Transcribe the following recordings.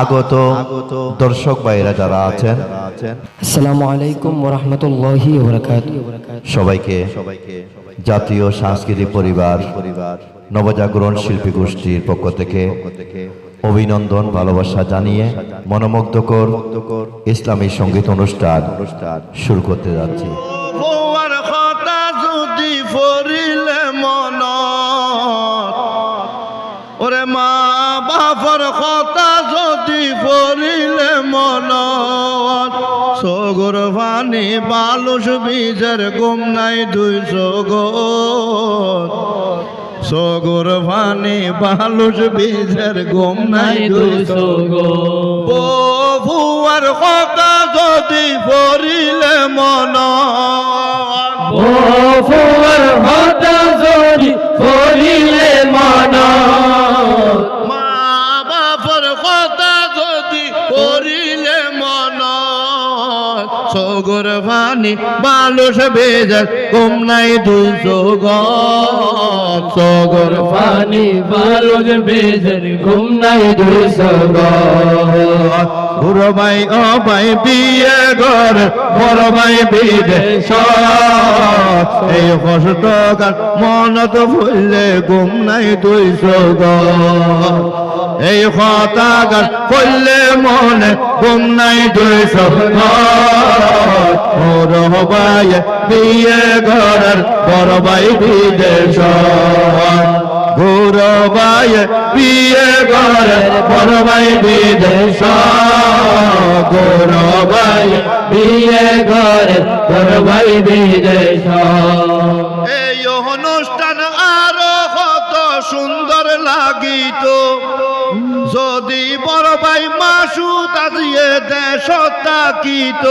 আগত দর্শক ভাইরা যারা আছেন আসসালামু আলাইকুম ওরহমতুল্লাহি ওবরাকাত। সবাইকে জাতীয় সাংস্কৃতিক পরিবার নবজাগরণ শিল্পী গোষ্ঠীর পক্ষ থেকে অভিনন্দন ভালোবাসা জানিয়ে মনোমুগ্ধকর ইসলামী সংগীত অনুষ্ঠান শুরু করতে যাচ্ছি। বাপর কথা যদি ফরিলে মন সগর পানি বালুস বীজের গুম নাই দুই সগর। সগর পানি বালুস বীজের গুম নাই দুই সগর। বৌয়ার কথা যদি ফরিলে মন সগর ভানি বালুস বেজার কম নাই দুই সগর পানি যে বেজর ঘুম নাই দুই বুড়ো ভাই, ও ভাই, বিয়ে ঘর বড় ভাই বিদেশ এই কষ্ট কার মনত ফুললে ঘুম নাই দুই সগর এই কথা গান করলে মনে ঘুম নাই দুই সগর ভাই বিয়ে ঘরের বড় ভাই বিদেশ। গৌর ভাই বিয়ে ঘরে বড় ভাই বিদেশ। ভাই বিয়ে ঘরে তোর ভাই বিদেশ। এই অনুষ্ঠান আরও কত সুন্দর লাগিত। যদি বড় ভাই মাসুদ আজিয়ে দেশ তাকিত,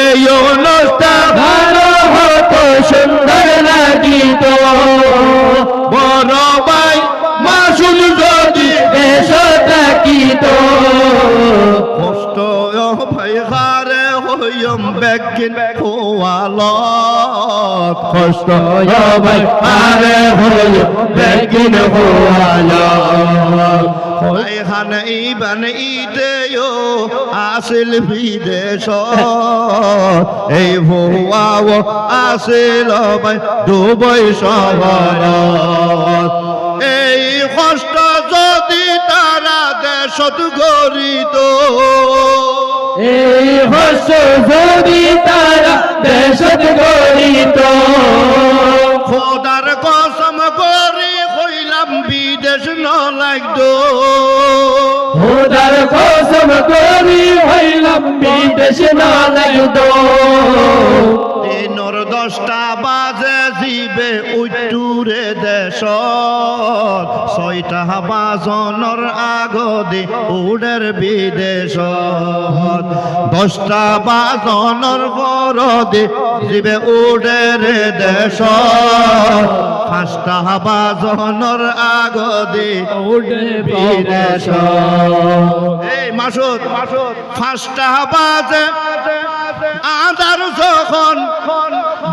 এই অনুষ্ঠান ভালো হতো, সুন্দর তো বড় ভাই মাসুদ যদি দেশ থাকিত বেগিন খোয়াল কষ্ট ভাই আরে হল বেগিন হওয়াল এখানে ইবান ইদেও আসিল বিদেশ এই ভুয়াও আসিল ভাই দুবই শহর এই কষ্ট যদি তারা দেশত গরিত এই হস যদি তারা দেশত গরিত খোদার কসম করি হইলাম বিদেশ ন লাগতো খোদার কসম করি দশটা বাজে জিবে ছয়টা বাজনর আগদে উডের বিদেশ। দশটা বাজনর বরদে জিবে উডের দেশ। পাঁচটা বাজনর আগদে এই মাসুদ পাঁচটা বাজে আদার যখন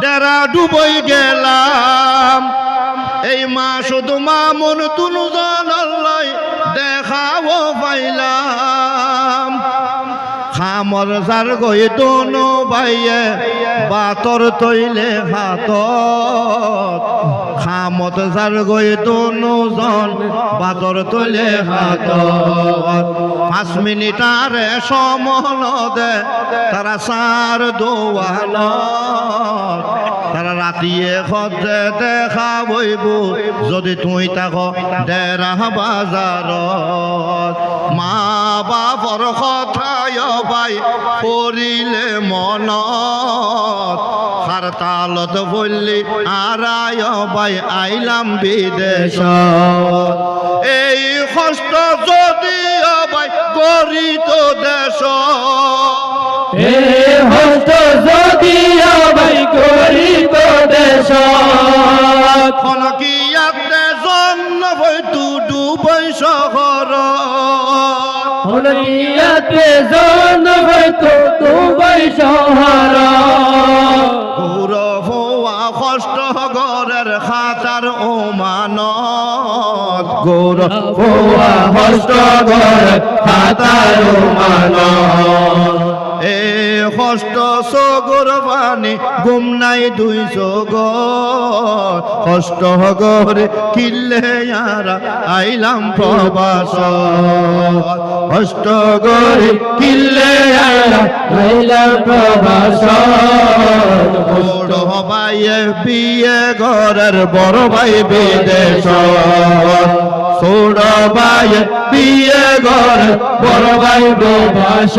ডেরা ডুবই গেলাম। এই মা শুধু মামুন তুনুজন দেখাও পাইলাম। খামর যার গই দোনো বাইয়ে বাতর তৈলে হাত খামত যার গই দোনো জন, বাতর তৈলে হাত পাঁচ মিনিটারে সমন দে, তারা সার দোয়াল তারা রাতিয়ে খদ্রে দেখা বইব, যদি তুই তাক দেরা বাজার মা বাপর কথায় বাই পড়িলে মন। হার তালত বললি আরায় বাই আইলাম বিদেশ। এই কষ্ট যদি বাই করিত দেশ। এই হস্ত যদি ভাই করিত দেশ। খনকিয়াতে হলিয়াতে জান হয়তো দুবাই সহারা। গৌরব কষ্ট গরের খাতার ওমানত গৌর ভুয়া হস্ত গরের খাতার মান এ হস্ত সগর বাণী, গুম নাই দুই গর হস্ত গরে কিল্লে ইয়ারা আইলাম প্রবাস হস্ত গরে কিল্লে ইয়ারা মহিলা প্রবাস বড় ভাইয়ে বিয়ে ঘরের বড় ভাই বিদেশ ছোট ভাইয়ে বিয়ে ঘরের বড় ভাই প্রবাস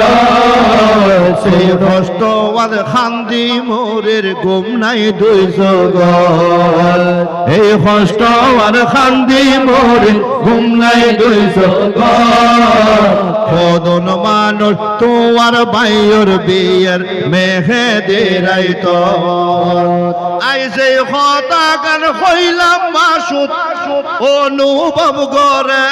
সেই কষ্ট খান্দি মোরের গুম নাই দুইশো গল এই কষ্ট আর খান্দি মোরে গুম নাই দুইশো গল কদন মানুষ তোমার বাইর বিয়ের মেঘে দেরাই তো আইসে হতা গান হইলাম মাসুদ, অনুভব করে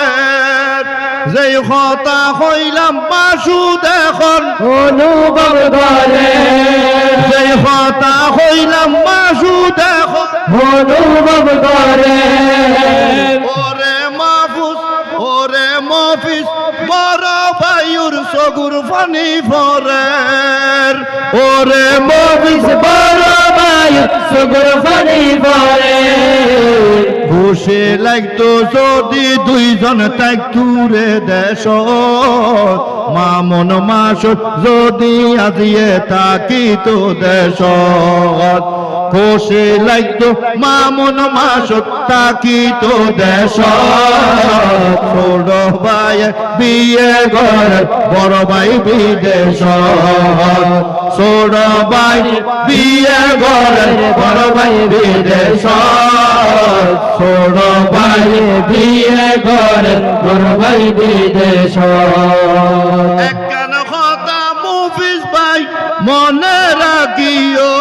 যে হতা হইলাম মাসুদ এখন। অনুভব করে যে হতা হইলাম মাসুদ এখন। অনুভব করে ওরে মাহফুজ ওরে মফিস বড় বায়ুর সগুর ফানি ফরের ওরে মফিস বড় বায়ুর সুগুর ফানি পরে বসে লাগতো যদি দুইজন তাই তুরে দেশ মামন মাস যদি আজিয়ে তাকিত দেশ কোষে লাগতো মামন মাস তাকিত দেশ ছোট বিয়ে ঘর বড় ভাই বিদেশ ছোট ভাই বিয়ে ঘর বড় ভাই বিদেশ। ছোট ভাই বিয়ে ঘর বড় ভাই বিদেশ মনে রাখিও।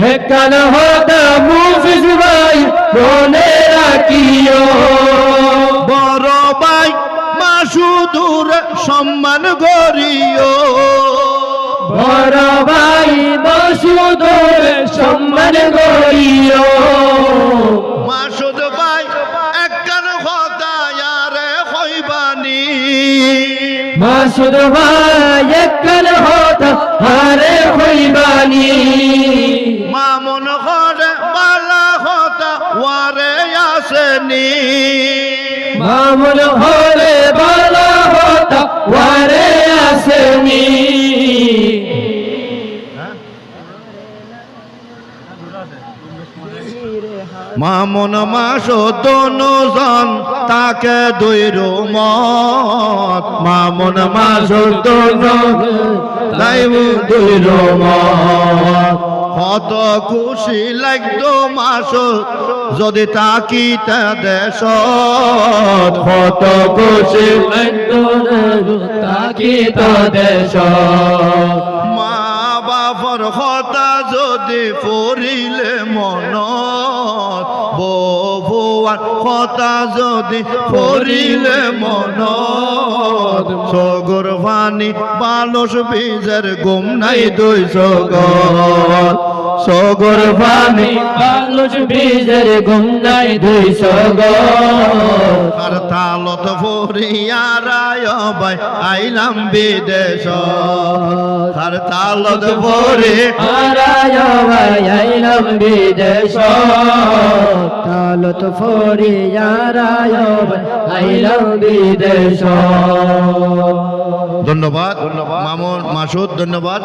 হেকান হতা মুফিস ভাই মনে রাখিও। বড় ভাই মাসুদুর সম্মান করিও। বড় ভাই বসুদর সম্মান করিও। মাসুদ ভাই একখান আরে হইবানি। মাসুদ ভাই একখান হতা হারে হইবানি। মামন ঘরে বালা হতা ওয়ারে আসেনি। মামুন হরে বালা হতা ওয়ারে আসেনি মামন মাস দনজন তাকে দৈর মত মামন মাস দনজন লাইব দৈর মত কত খুশি লাগতো মাস যদি তাকিতে দেশ। কত খুশি তাকি তো দেশ। মা বাপর কথা যদি পড়িলে মন বউয়ার কথা যদি পড়িলে মন। সগর ভানি বালস বীজের গুম নাই দুই সগর। সগর পানি বালুচ বীজের গুন্ডাই দুইশো গো আর তালত ফরিয়ারায় ভাই আইলাম বিদেশ। আর তালত ফরি আরায় ভাই আইলাম বিদেশ। তালত ফরি আরায় ভাই আইলাম বিদেশ। ধন্যবাদ মামুন মাসুদ ধন্যবাদ।